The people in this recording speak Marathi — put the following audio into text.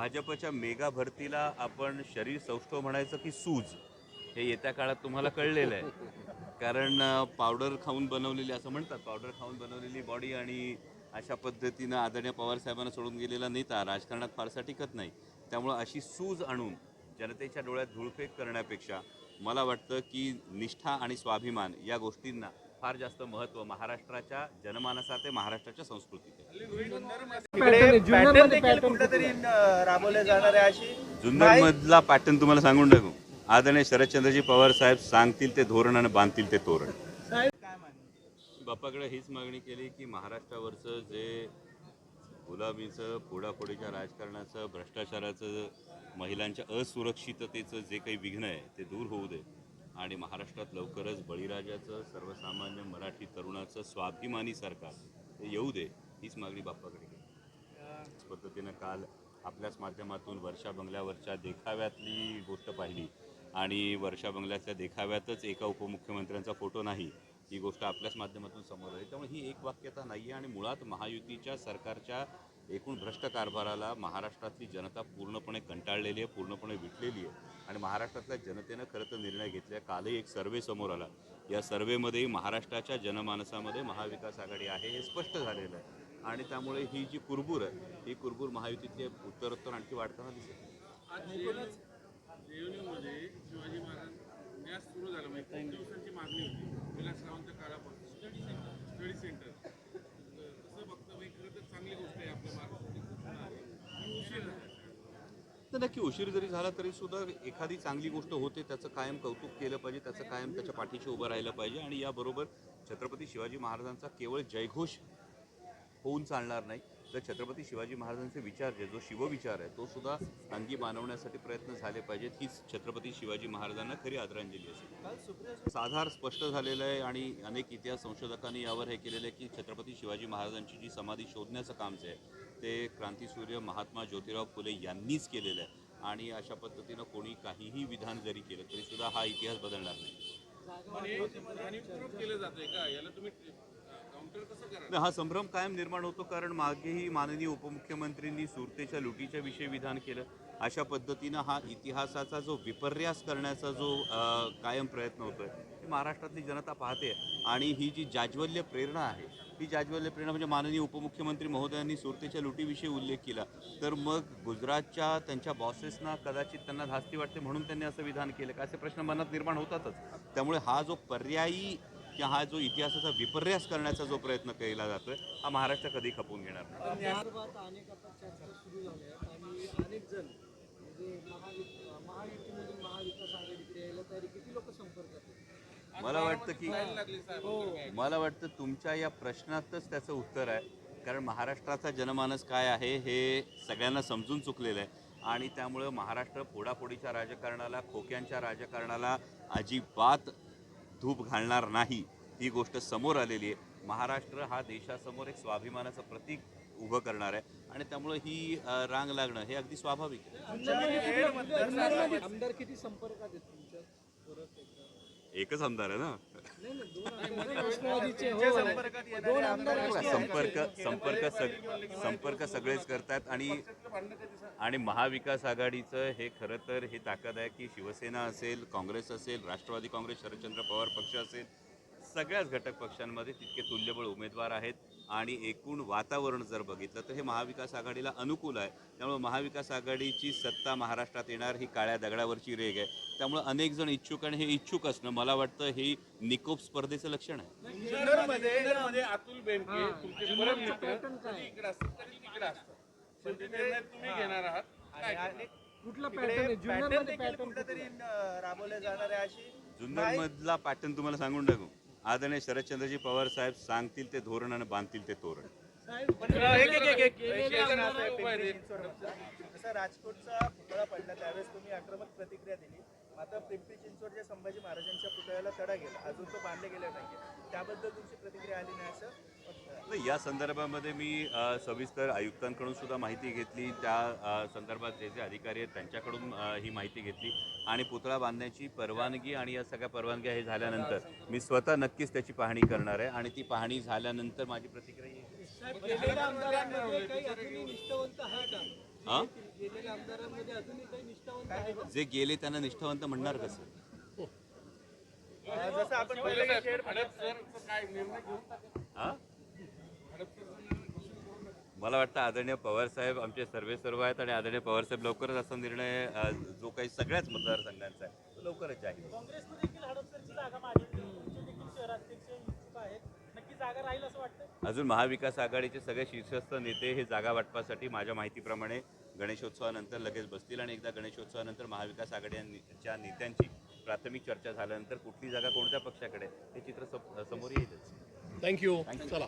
भाजपच्या मेगा भरतीला आपण शरीर सौष्ठव म्हणायचं की सूज हे येत्या काळात तुम्हाला कळलेलं आहे. कारण पावडर खाऊन बनवलेली असं म्हणतात पावडर खाऊन बनवलेली बॉडी आणि अशा पद्धतीनं आदरणीय पवार साहेबांना सोडून गेलेला नेता राजकारणात फारसा टिकत नाही. त्यामुळं अशी सूज आणून जनतेच्या डोळ्यात धुळफेक करण्यापेक्षा मला वाटतं की निष्ठा आणि स्वाभिमान या गोष्टींना फार जास्त महत्त्व महाराष्ट्राच्या जनमानसात आहे. महाराष्ट्राच्या संस्कृतीत जुन्नर मधला पॅटर्न तुम्हाला सांगून टाकू. आदरणीय शरदचंद्रजी पवार साहेब सांगतील ते धोरण आणि बांधतील ते तोरण. बाप्पाकडे हीच मागणी केली की महाराष्ट्रावरचं जे गुलामीचं फोडाफोडीच्या राजकारणाचं भ्रष्टाचाराचं महिलांच्या असुरक्षिततेचं जे काही विघ्न आहे ते दूर होऊ दे. आणि महाराष्ट्रात लवकरच बळीराजाचं सर्वसामान्य मराठी तरुणाचं स्वाभिमानी सरकार ते येऊ दे हीच मागणी बाप्पाकडे केली त्याच पद्धतीनं काल आपल्याच माध्यमातून वर्षा बंगल्यावरच्या देखाव्यातली गोष्ट पाहिली. आणि वर्षा बंगल्याच्या देखाव्यातच एका उपमुख्यमंत्र्यांचा फोटो नाही ही गोष्ट आपल्याच माध्यमातून समोर आली. त्यामुळे ही एक वाक्यता नाही आहे आणि मुळात महायुतीच्या सरकारच्या एकूण भ्रष्ट कारभाराला महाराष्ट्रातली जनता पूर्णपणे कंटाळलेली आहे पूर्णपणे विटलेली आहे. आणि महाराष्ट्रातल्या जनतेनं खरं तर निर्णय घेतला आहे कालही एक सर्वे समोर आला. या सर्वेमध्ये महाराष्ट्राच्या जनमानसामध्ये महाविकास आघाडी आहे हे स्पष्ट झालेलं आहे. आणि त्यामुळे ही जी कुरबूर आहे ही कुरबूर महायुतीतली उत्तरोत्तर आणखी वाढताना दिसेल जेएनयूमध्ये शिवाजी महाराज सुरू झालं. म्हणजे तीन दिवसांची मागणी होती विलासरावांच्या काळापासून स्टडी सेंटर स्टडी सेंटर तसं बघता म्हणजे खरं तर चांगली गोष्ट आहे आपल्या महाराष्ट्राची घोषणा आहे पण उशीर झाला तर नक्की उशीर जरी झाला तरी सुद्धा एखादी चांगली गोष्ट होते त्याचं कायम कौतुक केलं पाहिजे त्याचं कायम त्याच्या पाठीशी उभं राहिलं पाहिजे आणि याबरोबर छत्रपती शिवाजी महाराजांचा केवळ जयघोष होऊन चालणार नाही. तर छत्रपती शिवाजी महाराजांचे विचार जे जो शिवविचार आहे तो सुद्धा अंगी मानवण्यासाठी प्रयत्न झाले पाहिजेत हीच छत्रपती शिवाजी महाराजांना खरी आदरांजली असेल. साधार स्पष्ट झालेलं आहे आणि अनेक इतिहास संशोधकांनी यावर हे केलेलं आहे की छत्रपती शिवाजी महाराजांची जी समाधी शोधण्याचं काम जे आहे ते क्रांतीसूर्य महात्मा ज्योतिराव फुले यांनीच केलेलं आहे. आणि अशा पद्धतीनं कोणी काहीही विधान जरी केलं तरी सुद्धा हा इतिहास बदलणार नाही. नाही, हा संभ्रम कायम निर्माण होतो कारण मागेही माननीय उपमुख्यमंत्र्यांनी सुरतेच्या लुटीच्या विषयी विधान केलं. अशा पद्धतीनं हा इतिहासाचा जो विपर्यास करण्याचा जो कायम प्रयत्न होतो आहे महाराष्ट्रातली जनता पाहते आणि ही जी जाज्वल्य प्रेरणा आहे ही जाज्वल्य प्रेरणा म्हणजे माननीय उपमुख्यमंत्री महोदयांनी सुरतेच्या लुटीविषयी उल्लेख केला. तर मग गुजरातच्या त्यांच्या बॉसेसना कदाचित त्यांना धास्ती वाटते म्हणून त्यांनी असं विधान केलं. का असे प्रश्न मनात निर्माण होतातच. त्यामुळे हा जो पर्यायी किंवा हा जो इतिहासाचा विपर्यास करण्याचा जो प्रयत्न केला जातोय हा महाराष्ट्र कधी खपवून घेणार नाही. संदर्भात अनेक आता चर्चा सुरू झाल्या आहेत आणि अनेक जण म्हणजे? मला वाटतं की साहेब मला वाटतं तुमच्या या प्रश्नातच त्याचं उत्तर आहे. कारण महाराष्ट्राचा जनमानस काय आहे हे सगळ्यांना समजून चुकलेलं आहे. आणि त्यामुळं महाराष्ट्र फोडाफोडीच्या राजकारणाला खोक्यांच्या राजकारणाला अजिबात धूप घालणार नाही ही गोष्ट समोर आलेली आहे. महाराष्ट्र हा देशासमोर एक स्वाभिमानाचं प्रतीक उभं करणार आहे. आणि त्यामुळं ही रांग लागणं हे अगदी स्वाभाविक आहे. आमदार किती संपर्कात आहेत तुमच्या? परत एकदा. एकच आमदार आहे ना? संपर्क संपर्क सग संपर्क सगळेच करतायत आणि आणि महाविकास आघाडीचं हे खरं तर हे ताकद आहे की शिवसेना असेल काँग्रेस असेल राष्ट्रवादी काँग्रेस शरदचंद्र पवार पक्ष असेल सगळ्याच घटक पक्षांमध्ये तितके तुल्यबळ उमेदवार आहेत आणि एकूण वातावरण जर बघितलं तर हे महाविकास आघाडीला अनुकूल आहे. त्यामुळे महाविकास आघाडीची सत्ता महाराष्ट्रात येणार ही काळ्या दगडावरची रेग आहे. त्यामुळे अनेक जण इच्छुक आणि हे इच्छुक असणं मला वाटतं हे निकोप स्पर्धेचं लक्षण आहे. अतुल बेनके हा. कुठला इकडे पॅटर्न राबवले जाणार आहे अशी. जुन्नर मधला पॅटर्न तुम्हाला सांगून टाकू. आदरणीय शरदचंद्रजी पवार साहेब सांगतील ते धोरण आणि बांधतील ते तोरण. राजकोटचा पुतळा पडला. त्यावेळेस तुम्ही आक्रमक प्रतिक्रिया दिली. मात्र पिंपरी चिंचवड जे संभाजी महाराजांच्या पुतळ्याला तडा गेला. अजून तो बांधले गेला नाहीये. त्याबद्दल तुमची प्रतिक्रिया आली नाही असं. नाही या संदर्भामध्ये मी सविस्तर आयुक्तांकडून सुद्धा माहिती घेतली. त्या संदर्भात जे जे अधिकारी आहेत त्यांच्याकडून ही माहिती घेतली. आणि पुतळा बांधण्याची परवानगी आणि या सगळ्या परवानग्या हे झाल्यानंतर मी स्वतः नक्कीच त्याची पाहणी करणार आहे. आणि ती पाहणी झाल्यानंतर माझी प्रतिक्रिया येईल जे गेले त्यांना निष्ठावंत म्हणणार कसं? जसं आपण हा? मला वाटतं आदरणीय पवारसाहेब आमचे सर्वे सर्व आहेत आणि आदरणीय पवारसाहेब लवकरच असा निर्णय जो काही सगळ्याच मतदारसंघांचा आहे तो लवकरच जाहीर अजून महाविकास आघाडीचे सगळे शीर्षस्थ नेते हे जागा वाटपासाठी माझ्या माहितीप्रमाणे गणेशोत्सवानंतर लगेच बसतील आणि एकदा गणेशोत्सवानंतर महाविकास आघाडीच्या नेत्यांची प्राथमिक चर्चा झाल्यानंतर कुठली जागा कोणत्या पक्षाकडे हे चित्र सम- समोर येईलच. थँक्यू. चला.